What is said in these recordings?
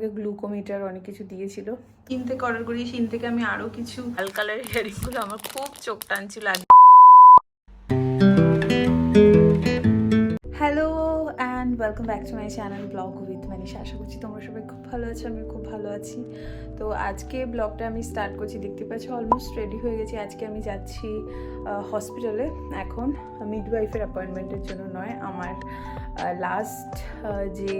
আমাকে গ্লুকোমিটার অনেক কিছু দিয়েছিল। কিনতে থেকে অর্ডার করি সিন থেকে আমি আরও কিছু লাল কালারের ইয়ারিংগুলো আমার খুব চোখ টানছিল আগে welcome back to my channel vlog with Manisha আশা করছি তোমরা সবাই খুব ভালো আছো আমি খুব ভালো আছি। তো আজকে ব্লগটা আমি স্টার্ট করছি, দেখতে পাচ্ছি অলমোস্ট রেডি হয়ে গেছি। আজকে আমি যাচ্ছি হসপিটালে এখন মিডওয়াইফের অ্যাপয়েন্টমেন্টের জন্য নয়, আমার লাস্ট যে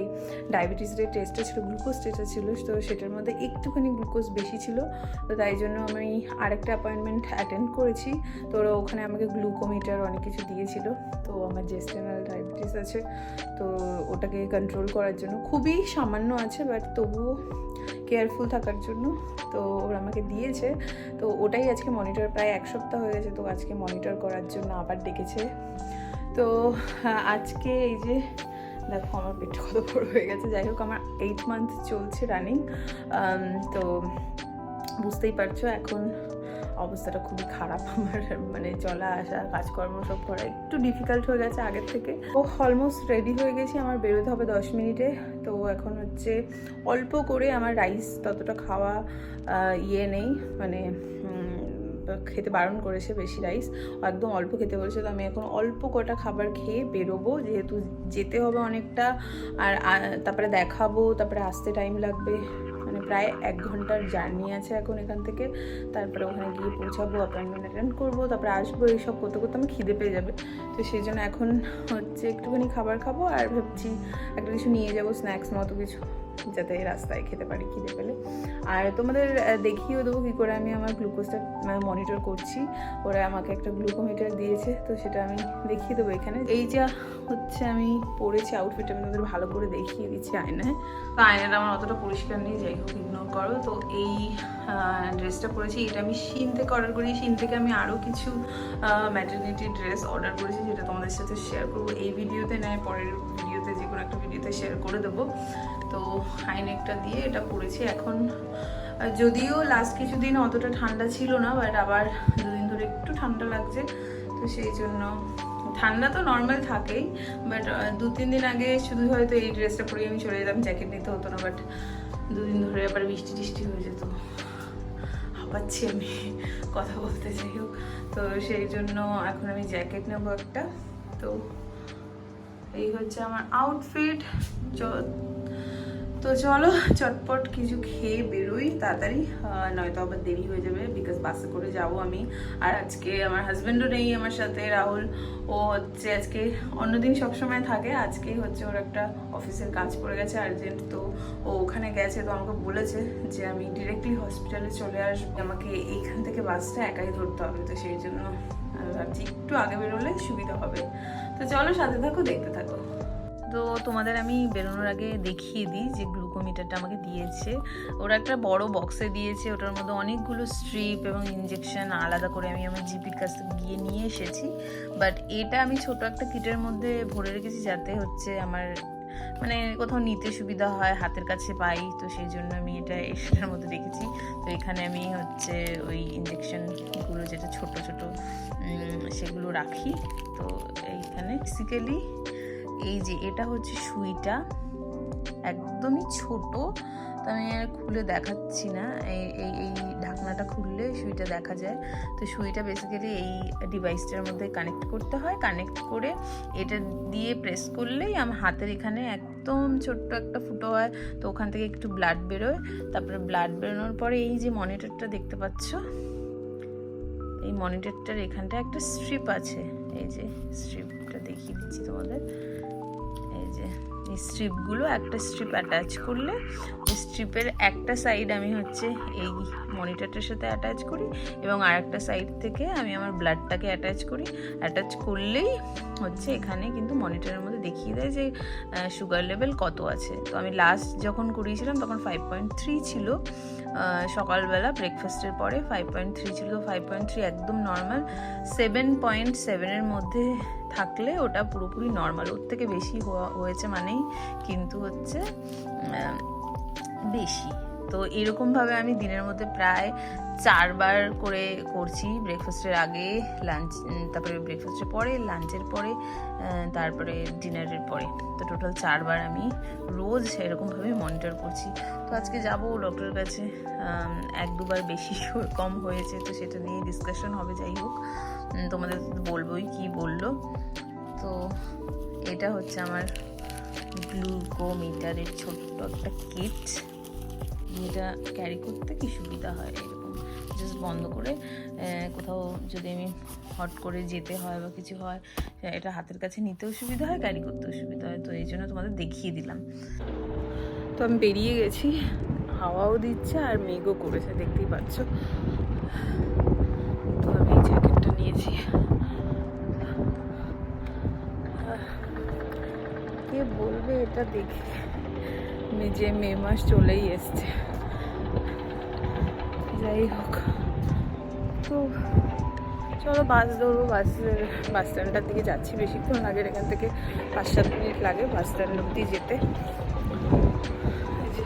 ডায়াবেটিসের টেস্টটা ছিল গ্লুকোজ টেস্টটা ছিল, তো সেটার মধ্যে একটুখানি গ্লুকোজ বেশি ছিল। তো তাই জন্য আমি আরেকটা অ্যাপয়েন্টমেন্ট অ্যাটেন্ড করেছি। তো ওরা ওখানে আমাকে গ্লুকোমিটার অনেক কিছু দিয়েছিল। তো আমার জেস্টেনাল ডায়াবেটিস আছে। তো ওটাকে কন্ট্রোল করার জন্য। খুবই সামান্য আছে বাট তবুও কেয়ারফুল থাকার জন্য। তো ওরা আমাকে দিয়েছে। তো ওটাই আজকে মনিটর প্রায় এক সপ্তাহ হয়ে গেছে তো আজকে মনিটর করার জন্য আবার ডেকেছে। তো আজকে এই যে, দেখো আমার পেটটা কত বড় হয়ে গেছে। যাই হোক, আমার এইট মান্থ চলছে রানিং তো বুঝতেই পারছ এখন অবস্থাটা খুবই খারাপ আমার মানে চলা আসা, কাজকর্ম সব করা একটু ডিফিকাল্ট হয়ে গেছে আগের থেকে। ও অলমোস্ট রেডি হয়ে গেছি, আমার বেরোতে হবে দশ মিনিটে। তো এখন হচ্ছে অল্প করে আমার রাইস ততটা খাওয়া ইয়ে নেই মানে খেতে বারণ করেছে বেশি রাইস একদম অল্প খেতে বলেছে, তো আমি এখন অল্প কটা খাবার খেয়ে বেরোবো, যেহেতু যেতে হবে অনেকটা। আর তারপরে দেখাবো, তারপরে আসতে টাইম লাগবে। মানে প্রায় এক ঘণ্টার জার্নি আছে এখন এখান থেকে। তারপরে ওখানে গিয়ে পৌঁছাবো অ্যাপয়েন্টমেন্ট অ্যাটেন্ড করব, তারপরে আসব, এইসব করতে করতে আমি খিদে পেয়ে যাবে। তো সেই জন্য এখন হচ্ছে একটুখানি খাবার খাব আর ভাবছি একটা কিছু নিয়ে যাব স্ন্যাক্স মতো কিছু, যাতে রাস্তায় খেতে পারি খিদে পেলে। আর তোমাদের দেখিয়েও দেবো কী করে আমি আমার গ্লুকোজটা মনিটর করছি। ওরা আমাকে একটা গ্লুকোমিটার দিয়েছে, তো সেটা আমি দেখিয়ে দেবো এখানে। এই যা হচ্ছে আমি পরেছি আউটফিট আমি তোমাদের ভালো করে দেখিয়ে দিচ্ছি আয়নায়। তো আয়নাটা আমার অতটা পরিষ্কার নেই, যাই হোক ইগনোর করো। তো এই ড্রেসটা পরেছি। এটা আমি শিন থেকে অর্ডার করি। শিন থেকে আমি আরও কিছু ম্যাটার্নিটি ড্রেস অর্ডার করেছি, যেটা তোমাদের সাথে শেয়ার করব। এই ভিডিওতে নয়, পরের ভিডিওতে যে কোনো একটা ভিডিওতে শেয়ার করে দেবো। তো হাইনেকটা দিয়ে এটা পরেছি। এখন যদিও লাস্ট কিছুদিন অতটা ঠান্ডা ছিল না বাট আবার দুদিন ধরে একটু ঠান্ডা লাগছে। তো সেই জন্য ঠান্ডা তো নর্মাল থাকেই বাট দু তিন দিন আগে শুধু হয়তো এই ড্রেসটা পরে আমি চলে যেতাম জ্যাকেট নিতে হতো না বাট দুদিন ধরে আবার বৃষ্টি টিষ্টি হয়ে যেত। হাঁপাচ্ছি আমি কথা বলতে চাই হোক। তো সেই জন্য এখন আমি জ্যাকেট নেব একটা। তো এই হচ্ছে আমার আউটফিট তো চলো, চটপট কিছু খেয়ে বেরোই তাড়াতাড়ি। নয়তো আবার দেরি হয়ে যাবে বিকজ বাসে করে যাব আমি। আর আজকে আমার হাজব্যান্ডও নেই আমার সাথে, রাহুল। ও হচ্ছে আজকে অন্যদিন সবসময় থাকে। আজকেই হচ্ছে ওর একটা অফিসের কাজ পড়ে গেছে আর্জেন্ট তো ও ওখানে গেছে, তো আমাকে বলেছে যে আমি ডিরেক্টলি হসপিটালে চলে আসব। আমাকে এইখান থেকে বাসটা একাই ধরতে হবে, তো সেই জন্য আমি ভাবছি একটু আগে বেরোলে সুবিধা হবে। তো চলো, সাথে থাকো, দেখতে থাকো। তো তোমাদের আমি বেরোনোর আগে দেখিয়ে দিই যে গ্লুকোমিটারটা আমাকে দিয়েছে। ওরা একটা বড় বক্সে দিয়েছে, ওটার মধ্যে অনেকগুলো স্ট্রিপ এবং ইঞ্জেকশন আলাদা করে আমি আমার জিপির কাছ থেকে গিয়ে নিয়ে এসেছি। বাট এটা আমি ছোট একটা কিটের মধ্যে ভরে রেখেছি যাতে হচ্ছে আমার মানে কোথাও নিতে সুবিধা হয়, হাতের কাছে পাই, তো সেই জন্য আমি এটা এটার মধ্যে রেখেছি। তো এখানে আমি হচ্ছে ওই ইঞ্জেকশনগুলো যেটা ছোট ছোট সেগুলো রাখি। তো এইখানে বেসিক্যালি এই যে এটা হচ্ছে সুইটা, একদমই ছোট, তো আমি আর খুলে দেখাচ্ছি না। এই এই এই ঢাকনাটা খুললে সুইটা দেখা যায়। তো সুইটা বেসিক্যালি এই ডিভাইসটার মধ্যে কানেক্ট করতে হয়। কানেক্ট করে এটা দিয়ে প্রেস করলেই আমার হাতের এখানে একদম ছোট্ট একটা ফুটো হয়। তো ওখান থেকে একটু ব্লাড বেরোয়। তারপরে ব্লাড বেরোনোর পরে এই যে মনিটরটা দেখতে পাচ্ছ? এই মনিটরটার এখানটা একটা স্ট্রিপ আছে। এই যে স্ট্রিপটা দেখিয়ে দিচ্ছি তোমাদের। স্ট্রিপগুলো একটা স্ট্রিপ অ্যাটাচ করলে স্ট্রিপের একটা সাইড আমি হচ্ছে এই মনিটরটার সাথে অ্যাটাচ করি এবং আর একটা সাইড থেকে আমি আমার ব্লাডটাকে অ্যাটাচ করি। অ্যাটাচ করলেই হচ্ছে এখানে কিন্তু মনিটরের মধ্যে দেখিয়ে দেয় যে সুগার লেভেল কত আছে। তো আমি লাস্ট যখন করিয়েছিলাম তখন ফাইভ পয়েন্ট থ্রি ছিল। সকালবেলা ব্রেকফাস্টের পরে ফাইভ পয়েন্ট থ্রি ছিল। ফাইভ পয়েন্ট থ্রি একদম নর্মাল সেভেন পয়েন্ট সেভেনের মধ্যে থাকলে ওটা পুরোপুরি নর্মাল ওর থেকে বেশি হয়েছে মানেই কিন্তু হচ্ছে বেশি। তো এরকমভাবে আমি দিনের মধ্যে প্রায় চারবার করে করছি। ব্রেকফাস্টের আগে লাঞ্চ তারপরে ব্রেকফাস্টের পরে লাঞ্চের পরে তারপরে ডিনারের পরে। তো টোটাল চারবার আমি রোজ এরকমভাবে মনিটর করছি। তো আজকে যাব ডক্টরের কাছে এক দুবার বেশি কম হয়েছে, তো সেটা নিয়ে ডিসকাশন হবে, যাই হোক। তোমাদের বলবোই কি বলল। তো এটা হচ্ছে আমার গ্লুকোমিটারের ছোট্ট একটা কিট যেটা ক্যারি করতে কি সুবিধা হয় এরকম? জাস্ট বন্ধ করে কোথাও যদি আমি হট করে যেতে হয় বা কিছু হয় এটা হাতের কাছে নিতেও সুবিধা হয় ক্যারি করতেও সুবিধা হয়, তো এই জন্য তোমাদের দেখিয়ে দিলাম। তো আমি বেরিয়ে গেছি, হাওয়াও দিচ্ছে আর মেঘও করেছে, দেখতেই পাচ্ছ। তো আমি এই জ্যাকেটটা নিয়েছি। কে বলবে এটা দেখে? মে- যে মে মাস চলেই এসছে। যাই হোক। তো চলো বাস ধরবো বাসের বাস স্ট্যান্ডটার দিকে যাচ্ছি বেশিক্ষণ লাগে এখান থেকে পাঁচ সাত মিনিট লাগে বাস স্ট্যান্ড অব্দি যেতে। যে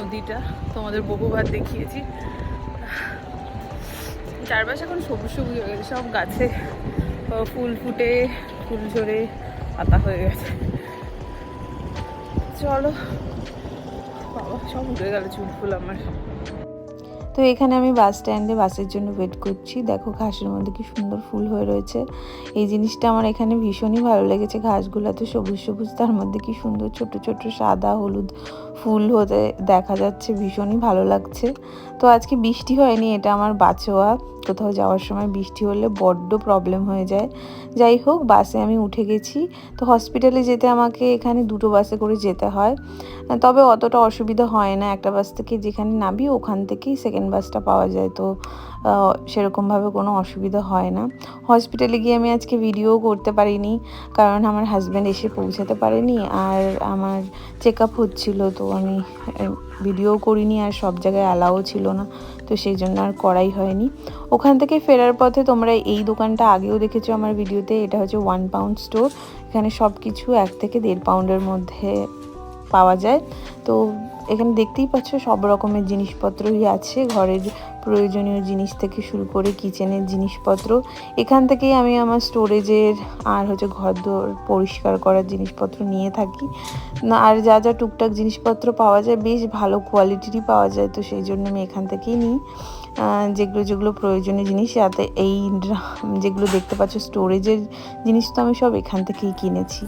নদীটা, তোমাদের বহুবার দেখিয়েছি। চারপাশে এখন সবুজ সবুজ হয়ে গেছে, সব গাছে ফুল ফুটে, ফুল ঝরে পাতা হয়ে গেছে। চলো। সব উঠে গেল চুল ফুল আমার। তো এখানে আমি বাস স্ট্যান্ডে বাসের জন্য ওয়েট করছি। দেখো ঘাসের মধ্যে কি সুন্দর ফুল হয়ে রয়েছে। এই জিনিসটা আমার এখানে ভীষণই ভালো লেগেছে। ঘাসগুলো তো সবুজ সবুজ, তার মধ্যে কি সুন্দর ছোট ছোট সাদা হলুদ ফুল হতে দেখা যাচ্ছে। ভীষণই ভালো লাগছে। তো আজকে বৃষ্টি হয়নি, এটা আমার বাঁচোয়া কোথাও যাওয়ার সময় বৃষ্টি হলে বড্ড প্রবলেম হয়ে যায়। যাই হোক বাসে আমি উঠে গেছি। তো হসপিটালে যেতে আমাকে এখানে দুটো বাসে করে যেতে হয়। তবে অতটা অসুবিধা হয় না। একটা বাস থেকে যেখানে নামি, ওখান থেকেই সেকেন্ড বাসটা পাওয়া যায়, তো সেরকমভাবে কোনো অসুবিধা হয় না। হসপিটালে গিয়ে আমি আজকে ভিডিও করতে পারিনি, কারণ আমার হাজব্যান্ড এসে পৌঁছাতে পারেনি আর আমার চেক আপ হচ্ছিল, তো আমি ভিডিও করিনি আর সব জায়গায় অ্যালাও ছিল না, তো সেই জন্য আর করাই হয়নি। ওখান থেকে ফেরার পথে তোমরা এই দোকানটা আগেও দেখেছ আমার ভিডিওতে এটা হচ্ছে ওয়ান পাউন্ড স্টোর এখানে সব কিছু এক থেকে দেড় পাউন্ডের মধ্যে পাওয়া যায়। তো এখানে দেখতেই পাচ্ছ সব রকমের জিনিসপত্রই আছে। ঘরের প্রয়োজনীয় জিনিস থেকে শুরু করে কিচেনের জিনিসপত্র। এখান থেকেই আমি আমার স্টোরেজের আর হচ্ছে ঘর পরিষ্কার করার জিনিসপত্র নিয়ে থাকি। না, আর যা যা টুকটাক জিনিসপত্র পাওয়া যায়, বেশ ভালো কোয়ালিটিরই পাওয়া যায়, তো সেই জন্য আমি এখান থেকেই নিই। যেগুলো যেগুলো প্রয়োজনীয় জিনিস, যাতে এই যেগুলো দেখতে পাচ্ছ, স্টোরেজের জিনিস তো আমি সব এখান থেকেই কিনেছি।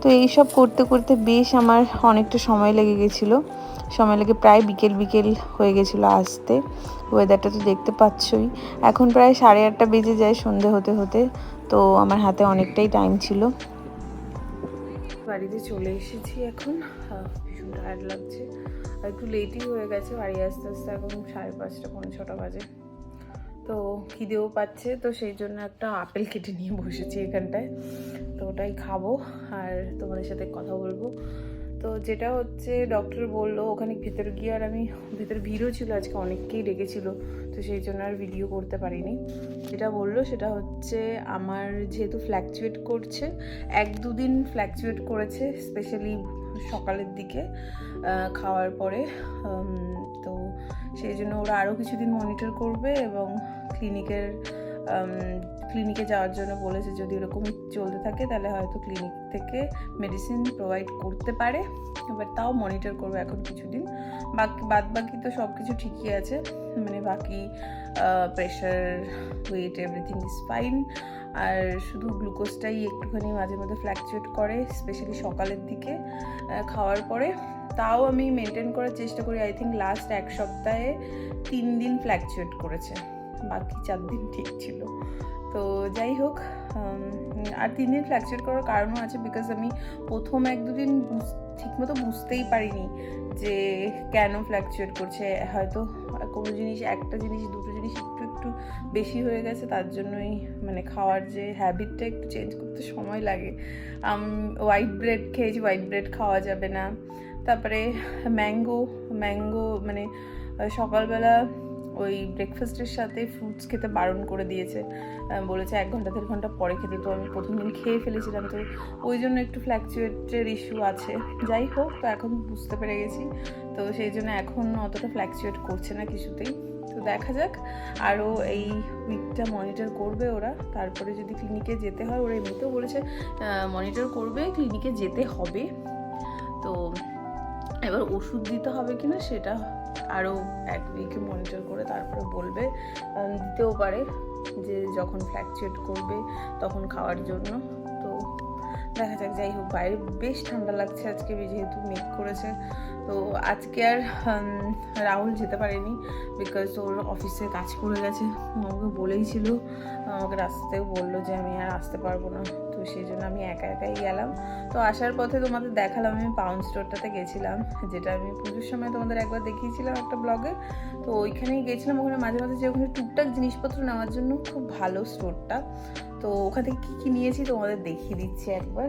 তো এই সব করতে করতে বেশ আমার অনেকটা সময় লেগে গেছিল। সময় লেগে প্রায় বিকেল বিকেল হয়ে গেছিল আসতে। ওয়েদারটা তো দেখতে পাচ্ছই। এখন প্রায় সাড়ে আটটা বেজে যায় সন্ধে হতে হতে। তো আমার হাতে অনেকটাই টাইম ছিল। বাড়িতে চলে এসেছি এখন। ভীষণ টায়ার্ড লাগছে। একটু লেটই হয়ে গেছে বাড়ি আসতে আসতে এখন সাড়ে পাঁচটা, পৌনে ছটা বাজে। তো খিদেও পাচ্ছে, তো সেই জন্য একটা আপেল কেটে নিয়ে বসেছি এখানটায়। তো ওটাই খাব আর তোমাদের সাথে কথা বলব। তো যেটা হচ্ছে ডক্টর বলল, ওখানে ভেতরে গিয়ে আর আমি, ভেতরে ভিড়ও ছিল, আজকে অনেককেই ডেকেছিল। তো সেই জন্য আর ভিডিও করতে পারিনি। যেটা বলল সেটা হচ্ছে আমার যেহেতু ফ্ল্যাকচুয়েট করছে, এক দুদিন ফ্ল্যাকচুয়েট করেছে স্পেশালি সকালের দিকে খাওয়ার পরে তো সেই জন্য ওরা আরও কিছুদিন মনিটর করবে এবং ক্লিনিকের ক্লিনিকে যাওয়ার জন্য বলেছে যদি এরকমই চলতে থাকে তাহলে হয়তো ক্লিনিক থেকে মেডিসিন প্রোভাইড করতে পারে এবার তাও মনিটর করবে এখন কিছুদিন। বাকি বাদ বাকি তো সব কিছু ঠিকই আছে মানে বাকি pressure weight everything is fine আর শুধু গ্লুকোজটাই একটুখানি মাঝে মধ্যে ফ্ল্যাকচুয়েট করে স্পেশালি সকালের দিকে খাওয়ার পরে। তাও আমি মেনটেন করার চেষ্টা করি আই থিঙ্ক লাস্ট এক সপ্তাহে তিন দিন ফ্ল্যাকচুয়েট করেছে, বাকি চার দিন ঠিক ছিল। তো যাই হোক আর তিন দিন ফ্ল্যাকচুয়েট করার কারণও আছে বিকজ আমি প্রথম এক দুদিন ঠিকমতো বুঝতেই পারিনি যে কেন ফ্ল্যাকচুয়েট করছে, হয়তো কোনো জিনিস, একটা জিনিস, দুটো জিনিস একটু একটু বেশি হয়ে গেছে, তার জন্যই মানে খাওয়ার যে হ্যাবিটটা একটু চেঞ্জ করতে সময় লাগে। হোয়াইট ব্রেড খেয়েছি হোয়াইট ব্রেড খাওয়া যাবে না। তারপরে ম্যাঙ্গো ম্যাঙ্গো মানে সকালবেলা ওই ব্রেকফাস্টের সাথে ফ্রুটস খেতে বারণ করে দিয়েছে। বলেছে এক ঘণ্টা, দেড় ঘণ্টা পরে খেতে। তো আমি প্রথম দিন খেয়ে ফেলেছিলাম। তো ওই জন্য একটু ফ্ল্যাকচুয়েটের ইস্যু আছে। যাই হোক, তো এখন বুঝতে পেরে গেছি। তো সেই জন্য এখন অতটা ফ্ল্যাকচুয়েট করছে না কিছুতেই। তো দেখা যাক। আরও এই উইকটা মনিটর করবে ওরা। তারপরে যদি ক্লিনিকে যেতে হয়, ওরা এমনিতেও বলেছে মনিটর করবে ক্লিনিকে যেতে হবে। তো এবার ওষুধ দিতে হবে কি না সেটা আরও এক উইকে মনিটর করে তারপরে বলবে। দিতেও পারে যে যখন ফ্ল্যাকচুয়েট করবে তখন খাওয়ার জন্য। তো দেখা যাক, যাই হোক, বাইরে বেশ ঠান্ডা লাগছে আজকে, যেহেতু মেঘ করেছে। তো আজকে আর রাহুল যেতে পারেনি বিকজ ওর অফিসে কাজ পড়ে গেছে। আমাকে বলেই ছিল আমাকে রাস্তাতেও বলল যে আমি আর আসতে পারব না। সেই জন্য আমি একা একাই গেলাম। তো আসার পথে তোমাদের দেখালাম আমি পাউন্ড স্টোরটাতে গেছিলাম যেটা আমি পুজোর সময় তোমাদের একবার দেখিয়েছিলাম একটা ব্লগে তো ওইখানেই গেছিলাম ওখানে মাঝে মাঝে যে ওখানে টুকটাক জিনিসপত্র নেওয়ার জন্য খুব ভালো স্টোরটা তো ওখান থেকে কী কী নিয়েছি তোমাদের দেখিয়ে দিচ্ছি একবার।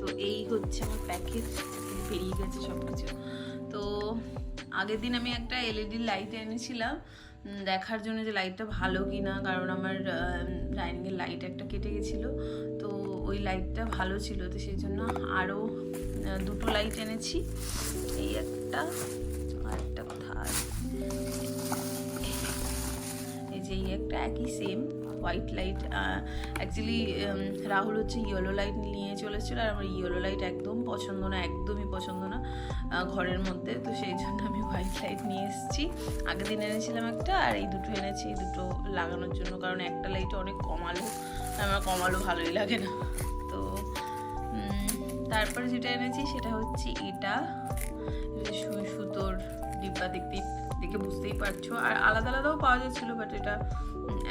তো এই হচ্ছে আমার প্যাকেজ বেরিয়ে গেছে সব কিছু তো আগের দিন আমি একটা এলইডি লাইট এনেছিলাম উম, দেখার জন্য যে লাইটটা ভালো কি না কারণ আমার ডাইনিংয়ের লাইট একটা কেটে গেছিল। তো ওই লাইটটা ভালো ছিল, তো সেই জন্য আরও দুটো লাইট এনেছি। এই একটা আর একটা কোথায়? এই যে এই একটা, একই same white light actually Rahul হচ্ছে ইয়েলো লাইট নিয়ে চলেছিল আর আমার ইয়েলো লাইট একদম পছন্দ না, একদমই পছন্দ না ঘরের মধ্যে। তো সেই জন্য আমি হোয়াইট লাইট নিয়ে এসেছি। আগের দিন এনেছিলাম একটা আর এই দুটো এনেছি, এই দুটো লাগানোর জন্য। কারণ একটা লাইট অনেক কমালো, আমার কমালো ভালোই লাগে না। তো তারপরে যেটা এনেছি সেটা হচ্ছে এটা। সুতোর ডিব্বা দেখতেই দেখে বুঝতেই পারছ। আর আলাদা, আলাদাও পাওয়া যাচ্ছিল বাট এটা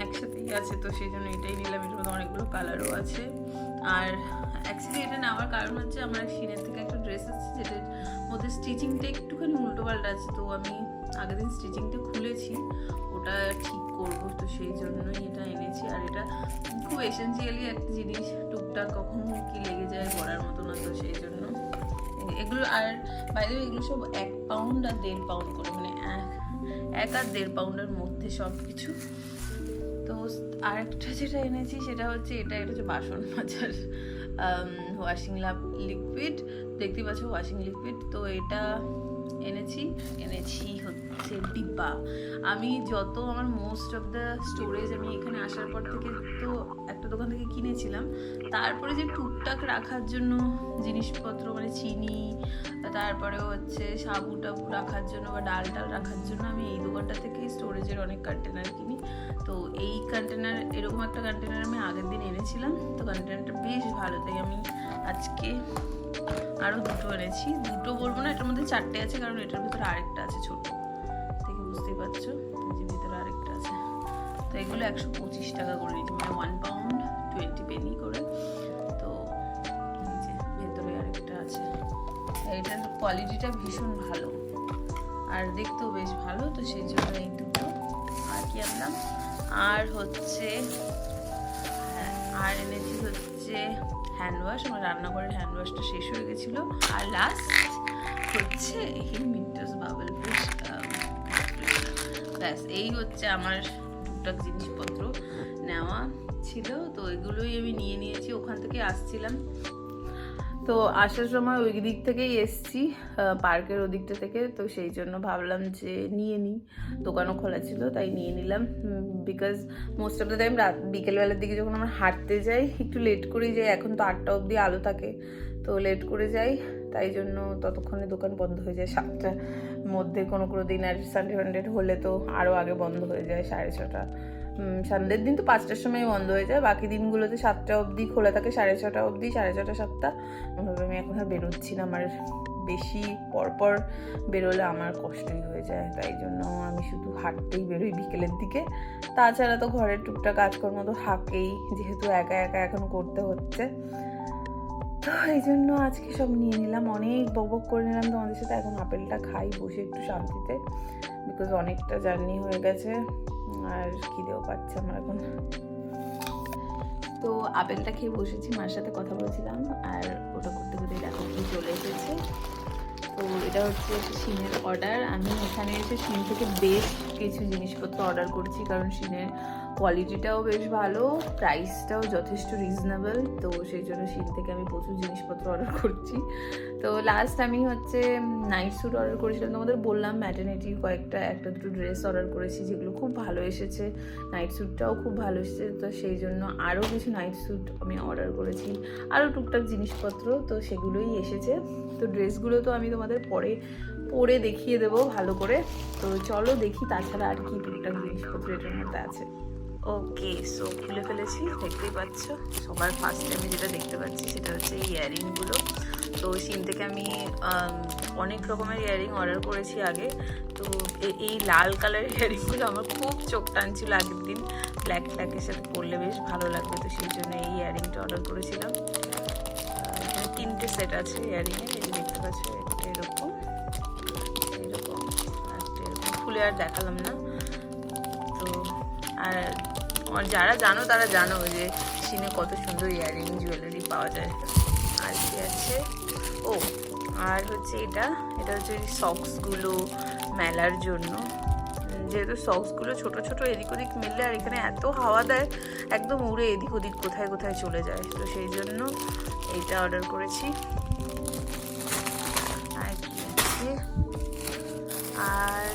একসাথেই আছে, তো সেই জন্য এটাই নিলাম। এটার মধ্যে অনেকগুলো কালারও আছে। আর অ্যাকচুয়ালি এটা নেওয়ার কারণ হচ্ছে আমার সিনের থেকে একটা ড্রেস আছে যেটার মধ্যে স্টিচিংটা একটুখানি উল্টো পাল্টা আছে, তো আমি আগের দিন স্টিচিংটা খুলেছি, ওটা ঠিক করব, তো সেই জন্যই এটা এনেছি। আর এটা খুব এসেন্সিয়ালি একটা জিনিস, টুকটাক কখন কি লেগে যায় বলার মতো না, তো সেই জন্য। এগুলো আর বাইরে এগুলো সব এক পাউন্ড আর দেড় পাউন্ড করে মানে এক এক আর দেড় পাউন্ডের মধ্যে সব কিছু তো আরেকটা যেটা এনেছি সেটা হচ্ছে এটা এটা হচ্ছে বাসন মাজার। ওয়াশিং লাভ লিকুইড দেখতে পাচ্ছ ওয়াশিং লিকুইড তো এটা এনেছি এনেছি হচ্ছে ডিব্বা আমি যত আমার মোস্ট অফ দ্য স্টোরেজ আমি এখানে আসার পর থেকে তো একটা দোকান থেকে কিনেছিলাম। তারপরে যে টুকটাক রাখার জন্য জিনিসপত্র মানে চিনি, তারপরে হচ্ছে সাবু টাবু রাখার জন্য বা ডাল টাল রাখার জন্য আমি এই দোকানটা থেকে স্টোরেজের অনেক কন্টেনার কিনি। তো এই কন্টেনার এরকম একটা কন্টেনার আমি আগের দিন এনেছিলাম। তো কন্টেনারটা বেশ ভালো, তাই আমি আজকে আরও দুটো এনেছি। দুটো বলব না এটার মধ্যে চারটে আছে কারণ এটার ভিতরে আরেকটা আছে ছোট। দেখে বুঝতেই পারছ যে ভিতরে আরেকটা আছে। তো এগুলো একশো পঁচিশ টাকা করে নিয়েছি মানে ওয়ান পাউন্ড টোয়েন্টি পেনি করে। তো যে ভেতরে আরেকটা আছে। এটার কোয়ালিটিটা ভীষণ ভালো। আর দেখতেও বেশ ভালো তো সেই জন্য এই দুটো। আর কি আনলাম? আর হচ্ছে হ্যাঁ, আর এনেছি হচ্ছে হ্যান্ড ওয়াশ আমার রান্নাঘরের হ্যান্ড ওয়াশটা শেষ হয়ে গেছিল। আর লাস্ট হচ্ছে এই মিন্টাস বাবল ফ্রেশ ব্যাস, এই হচ্ছে আমার টুকটাক জিনিসপত্র নেওয়া ছিল। তো এগুলোই আমি নিয়ে নিয়েছি। ওখান থেকে আসছিলাম। তো আসার সময় ওই দিক থেকেই এসছি পার্কের ওদিকটা থেকে। তো সেই জন্য ভাবলাম যে নিয়ে নিই। দোকানও খোলা ছিল, তাই নিয়ে নিলাম। Because most of the time রাত, বিকেলবেলার দিকে যখন আমরা হাঁটতে যাই, একটু লেট করেই যাই। এখন তো আটটা অবধি আলো থাকে, তো লেট করে যাই। তাই জন্য ততক্ষণে দোকান বন্ধ হয়ে যায়। সাতটার মধ্যে কোনো কোনো দিন আর সানডে ফান্ডে হলে তো আরও আগে বন্ধ হয়ে যায়, সাড়ে ছটা। সানডের দিন তো পাঁচটার সময় বন্ধ হয়ে যায়। বাকি দিনগুলোতে সাতটা অবধি খোলা থাকে, সাড়ে ছটা অবধি, সাড়ে ছটা, সাতটা। ওভাবে আমি এখন আর বেরোচ্ছি না, আমার বেশি পরপর বেরোলে আমার কষ্টই হয়ে যায়, তাই জন্য আমি শুধু হাঁটতেই বেরোই বিকেলের দিকে। তাছাড়া তো ঘরের টুকটাক কাজকর্ম তো থাকেই, যেহেতু একা একা এখন করতে হচ্ছে। তো এই জন্য আজকে সব নিয়ে নিলাম, অনেক বক করে নিলাম। তোমাদের সাথে এখন আপেলটা খাই, বসে একটু শান্তিতে বিকজ অনেকটা জার্নি হয়ে গেছে। আর খিদেও পাচ্ছে আমার এখন। তো আপেলটা খেয়ে বসেছি, মার সাথে কথা বলছিলাম আর ওটা করতে করতে দেখো কি চলে এসেছে। তো এটা হচ্ছে সিমের অর্ডার আমি এখানে এসে সিম থেকে বেশ কিছু জিনিসপত্র অর্ডার করছি, কারণ সিনের কোয়ালিটিটাও বেশ ভালো প্রাইসটাও যথেষ্ট রিজনেবল তো সেই জন্য সিন থেকে আমি প্রচুর জিনিসপত্র অর্ডার করছি। তো লাস্ট আমি হচ্ছে নাইট স্যুট অর্ডার করেছিলাম। তোমাদের বললাম ম্যাটার্নিটি কয়েকটা, একটা দুটো ড্রেস অর্ডার করেছি যেগুলো খুব ভালো এসেছে। নাইট স্যুটটাও খুব ভালো এসেছে, তো সেই জন্য আরও কিছু নাইট স্যুট আমি অর্ডার করেছি। আরও টুকটাক জিনিসপত্র, তো সেগুলোই এসেছে। তো ড্রেসগুলো তো আমি তোমাদের পরে পরে দেখিয়ে দেবো ভালো করে। তো চলো দেখি তাছাড়া আর কি টুকটাক জিনিসপত্র এটার মধ্যে আছে। ওকে সো খুলে ফেলেছি, দেখতেই পাচ্ছ। সবার ফার্স্টে আমি যেটা দেখতে পাচ্ছি সেটা হচ্ছে ইয়ারিংগুলো তো সিন থেকে আমি অনেক রকমের ইয়ারিং অর্ডার করেছি আগে। তো এই লাল কালারের ইয়ারিংগুলো আমার খুব চোখ টানছিল আগের দিন। ব্ল্যাক ব্ল্যাকের সাথে পরলে বেশ ভালো লাগবে, তো সেই জন্য এই ইয়ারিংটা অর্ডার করেছিলাম। তিনটে সেট আছে ইয়ারিংয়ের এই দেখতে পাচ্ছ খুলে আর দেখালাম না। তো, আর যারা জানো তারা জানো যে সিনে কত সুন্দর ইয়ারিং জুয়েলারি পাওয়া যায়। আর কি আছে? ও, আর হচ্ছে এটা এটা হচ্ছে সক্সগুলো মেলার জন্য। যেহেতু সক্সগুলো ছোট ছোট এদিক ওদিক মেললে আর এখানে এত হাওয়া দেয়, একদম উড়ে এদিক ওদিক কোথায় কোথায় চলে যায়। তো সেই জন্য এইটা অর্ডার করেছি। আর আর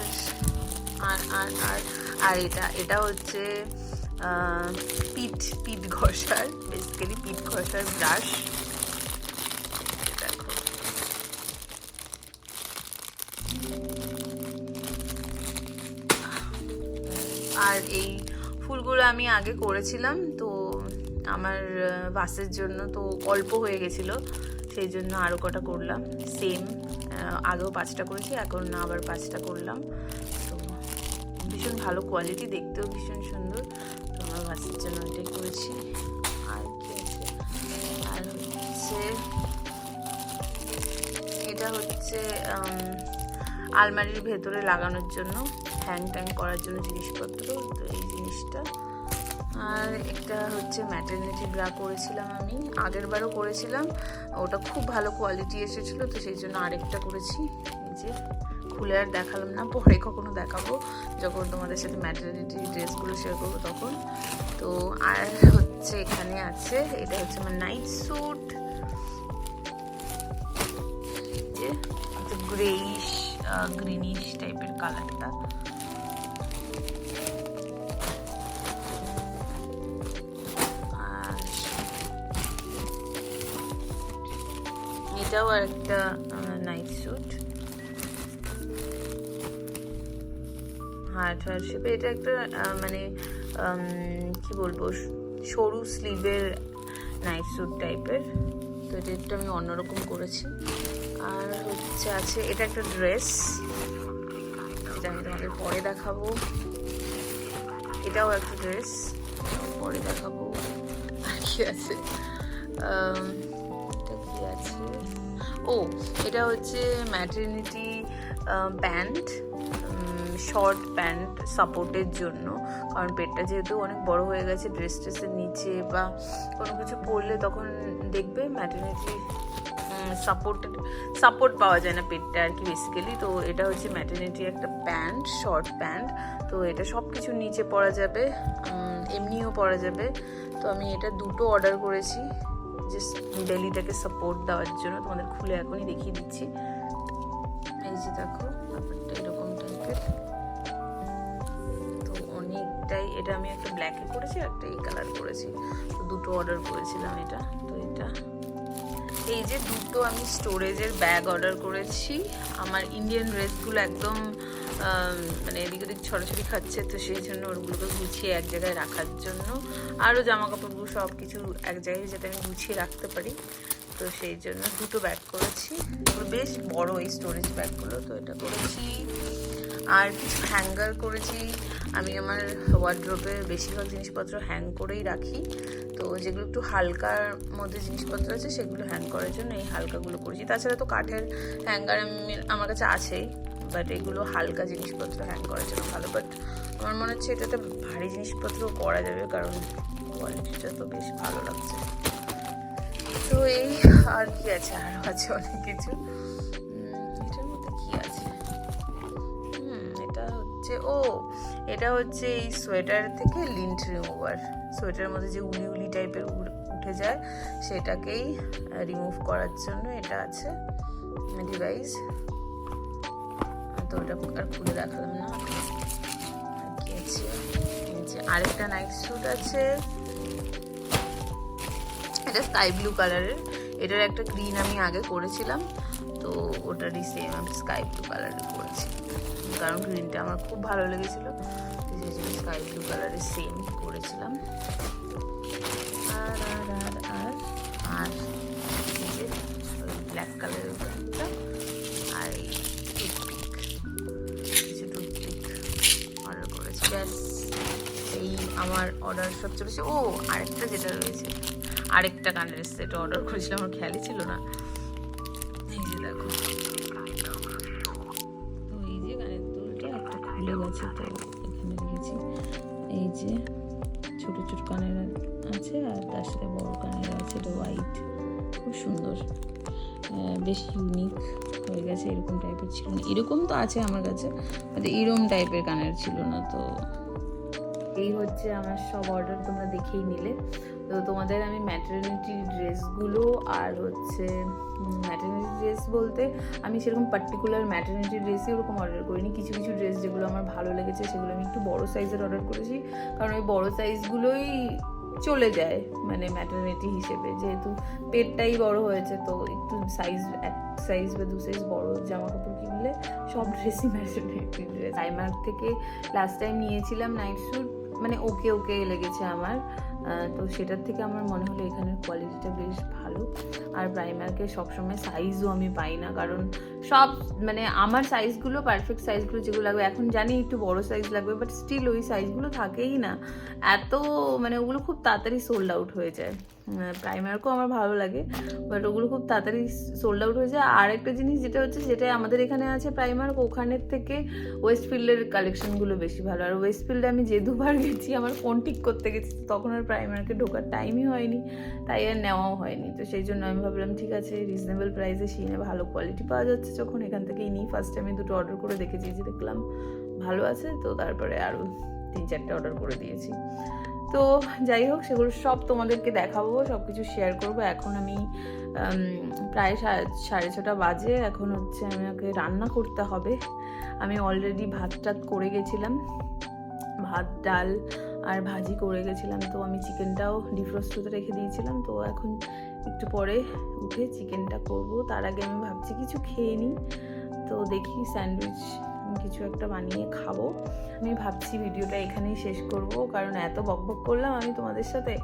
আর আর আর আর এটা এটা হচ্ছে পিঠ পিঠ ঘষার বেসিক্যালি পিঠ ঘষার ব্রাশ আর এই ফুলগুলো আমি আগে করেছিলাম, তো আমার বাসের জন্য তো অল্প হয়ে গেছিল, সেই জন্য আরও কটা করলাম। সেম আগেও পাঁচটা করেছি, এখন আবার পাঁচটা করলাম। ভীষণ ভালো কোয়ালিটি দেখতেও ভীষণ সুন্দর। তো আমার বাসের জন্য এটাই করেছি। আর কি আছে? আর হচ্ছে, এটা হচ্ছে আলমারির ভেতরে লাগানোর জন্য হ্যাং ট্যাং করার জন্য জিনিসপত্র, তো এই জিনিসটা। আর একটা হচ্ছে ম্যাটারনিটি ব্রা করেছিলাম আমি আগের বারও করেছিলাম। ওটা খুব ভালো কোয়ালিটি এসেছিল, তো সেই জন্য আরেকটা করেছি। এই যে খুলে আর দেখালাম না। পরে কখনো দেখাবো যখন তোমাদের সাথে ম্যাটারনিটি ড্রেসগুলো শেয়ার করব তখন। তো আর হচ্ছে এখানে আছে, এটা হচ্ছে আমার নাইট স্যুট গ্রেইশ গ্রিনিশ টাইপের কালারটা এটাও একটা হার্ট হার্ট শেপে এটা একটা মানে কি বলব সরু স্লিভের নাইট স্যুট টাইপের তো এটা একটু আমি অন্যরকম করেছি। আর হচ্ছে আছে, এটা একটা ড্রেস এটা আমি তোমাদের পরে দেখাবো। এটাও একটা ড্রেস পরে দেখাবো। আর কি আছে? আছে? ও, এটা হচ্ছে ম্যাটার্নিটি প্যান্ট শর্ট প্যান্ট সাপোর্টের জন্য। কারণ পেটটা যেহেতু অনেক বড় হয়ে গেছে ড্রেস ট্রেসের নিচে বা কোনো কিছু পরলে তখন দেখবে ম্যাটার্নিটি সাপোর্টেড সাপোর্ট পাওয়া যায় না পেটটা আর কি বেসিক্যালি তো এটা হচ্ছে ম্যাটার্নিটি একটা প্যান্ট শর্ট প্যান্ট তো এটা সব কিছুর নিচে পরা যাবে এমনিও পরা যাবে। তো আমি এটা দুটো অর্ডার করেছি জাস্ট বেলিটাকে সাপোর্ট দেওয়ার জন্য। তোমাদের খুলে এখনই দেখিয়ে দিচ্ছি। এই যে দেখো, ব্যাপারটা এরকম টাইপের তো অনেকটাই এটা আমি একটা ব্ল্যাকে করেছি একটা এই কালার করেছি। তো দুটো অর্ডার করেছিলাম এটা, তো এটা। এই যে দুটো আমি স্টোরেজের ব্যাগ অর্ডার করেছি, আমার ইন্ডিয়ান ড্রেসগুলো একদম মানে এদিক ওদিক ছড়াছড়ি খাচ্ছে, তো সেই জন্য ওগুলোকে গুছিয়ে এক জায়গায় রাখার জন্য। আরও জামা কাপড়গুলো সব কিছু এক জায়গায় যাতে আমি গুছিয়ে রাখতে পারি। তো সেই জন্য দুটো ব্যাগ করেছি। বেশ বড় এই স্টোরেজ ব্যাগগুলো তো এটা করেছি। আর কিছু হ্যাঙ্গার করেছি। আমি আমার ওয়ার্ড্রোপে বেশিরভাগ জিনিসপত্র হ্যাং করেই রাখি। তো যেগুলো একটু হালকার মধ্যে জিনিসপত্র আছে, সেগুলো হ্যাং করার জন্য এই হালকাগুলো করেছি। তাছাড়া তো কাঠের হ্যাঙ্গার আমি, আমার কাছে আছেই বাট এগুলো হালকা জিনিসপত্র হ্যাং করার জন্য ভালো। বাট আমার মনে হচ্ছে এটাতে ভারী জিনিসপত্র করা যাবে, কারণ কোয়ালিটিটা তো বেশ ভালো লাগছে। তো এই আর কি আছে আরও আছে অনেক কিছু। হচ্ছে, ও, এটা হচ্ছে এই সোয়েটার থেকে লিন্ট রিমুভার সোয়েটারের মধ্যে যে উলি উলি টাইপের উঠে যায়, সেটাকেই রিমুভ করার জন্য এটা আছে ডিভাইস তো ওটা আর খুলে দেখালাম না। আরেকটা নাইট স্যুট আছে। এটা স্কাই ব্লু কালারের এটার একটা গ্রিন আমি আগে করেছিলাম। তো ওটারই সেম আমি স্কাই ব্লু কালারের করেছি কারণ গ্রিনটা আমার খুব ভালো লেগেছিলো সেই জন্য স্কাই ব্লু কালারের সেম করেছিলাম আর আর আর আর আর ব্ল্যাক কালারের আর এই অর্ডার করেছি। ব্যাস, এই আমার অর্ডার সবচেয়ে বেশি, ও, আরেকটা যেটা রয়েছে, আরেকটা কানের সেট অর্ডার করেছিলাম, আমার খেয়ালই ছিল না। তো আছে আমার কাছে। কিন্তু এরকম টাইপের কানের ছিল না তো। এই হচ্ছে আমার সব অর্ডার তোমরা দেখেই নিলে। তো তোমাদের আমি ম্যাটারনিটি ড্রেসগুলো আর হচ্ছে ম্যাটারনিটি ড্রেস বলতে আমি সেরকম পার্টিকুলার ম্যাটারনিটি ড্রেসই ওরকম অর্ডার করিনি। কিছু কিছু ড্রেস যেগুলো আমার ভালো লেগেছে সেগুলো আমি একটু বড় সাইজের অর্ডার করেছি। কারণ ওই বড় সাইজগুলোই চলে যায় মানে ম্যাটারনিটি হিসেবে। যেহেতু পেটটাই বড় হয়েছে, তো একটু সাইজ এক সাইজ বা দু সাইজ বড় জামা কাপড় কিনলে সব ড্রেসই ম্যাটারনিটি ড্রেস আইমার্ক থেকে লাস্ট টাইম নিয়েছিলাম নাইট স্যুট মানে ওকে ওকে লেগেছে আমার। তো সেটার থেকে আমার মনে হলো এখানের কোয়ালিটিটা বেশ ভালো। আর প্রাইমার্কে সবসময় সাইজও আমি পাই না, কারণ সব মানে আমার সাইজগুলো পারফেক্ট সাইজগুলো যেগুলো লাগবে, এখন জানি একটু বড় সাইজ লাগবে বাট স্টিল ওই সাইজগুলো থাকেই না। এত মানে ওগুলো খুব তাড়াতাড়ি সোল্ড আউট হয়ে যায়। প্রাইমার্কও আমার ভালো লাগে বাট ওগুলো খুব তাড়াতাড়ি সোল্ড আউট হয়ে যায়। আর একটা জিনিস যেটা হচ্ছে যেটা আমাদের এখানে আছে প্রাইমার্ক ওখানের থেকে ওয়েস্টফিল্ডের কালেকশনগুলো বেশি ভালো। আর ওয়েস্টফিল্ডে আমি যে দুবার গেছি, আমার ফোন ঠিক করতে গেছি তখন আর প্রাইমার্কে ঢোকার টাইমই হয়নি, তাই আর নেওয়াও হয়নি। তো সেই জন্য আমি ভাবলাম, ঠিক আছে রিজনেবল প্রাইসে সিনে ভালো কোয়ালিটি পাওয়া যাচ্ছে। যখন এখান থেকেই নিই ফার্স্ট আমি দুটো অর্ডার করে দেখেছি, যে দেখলাম ভালো আছে, তো তারপরে আরও তিন চারটে অর্ডার করে দিয়েছি। তো যাই হোক, সেগুলো সব তোমাদেরকে দেখাবো সব কিছু শেয়ার করব। এখন আমি প্রায় সাড়ে ছটা বাজে। এখন হচ্ছে আমাকে রান্না করতে হবে। আমি অলরেডি ভাত টাত করে গেছিলাম। ভাত, ডাল আর ভাজি করে গেছিলাম। তো আমি চিকেনটাও ডিফ্রোস্ট রেখে দিয়েছিলাম। তো এখন একটু পরে উঠে চিকেনটা করব। তার আগে আমি ভাবছি কিছু খেয়ে নিই। তো দেখি স্যান্ডউইচ কিছু একটা বানিয়ে খাব। আমি ভাবছি ভিডিওটা এখানেই শেষ করব। কারণ এত বকবক করলাম আমি তোমাদের সাথে।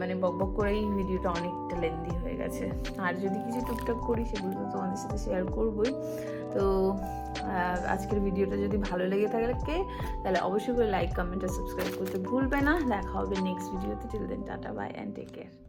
মানে বকবক করেই ভিডিওটা অনেকটা লেন্দি হয়ে গেছে। আর যদি কিছু টুকটাক করি, সেগুলো তো তোমাদের সাথে শেয়ার করবই। তো আজকের ভিডিওটা যদি ভালো লেগে থাকে তাহলে অবশ্যই করে লাইক কমেন্ট আর সাবস্ক্রাইব করতে ভুলবে না। দেখা হবে নেক্সট ভিডিওতে till then tata bye and take care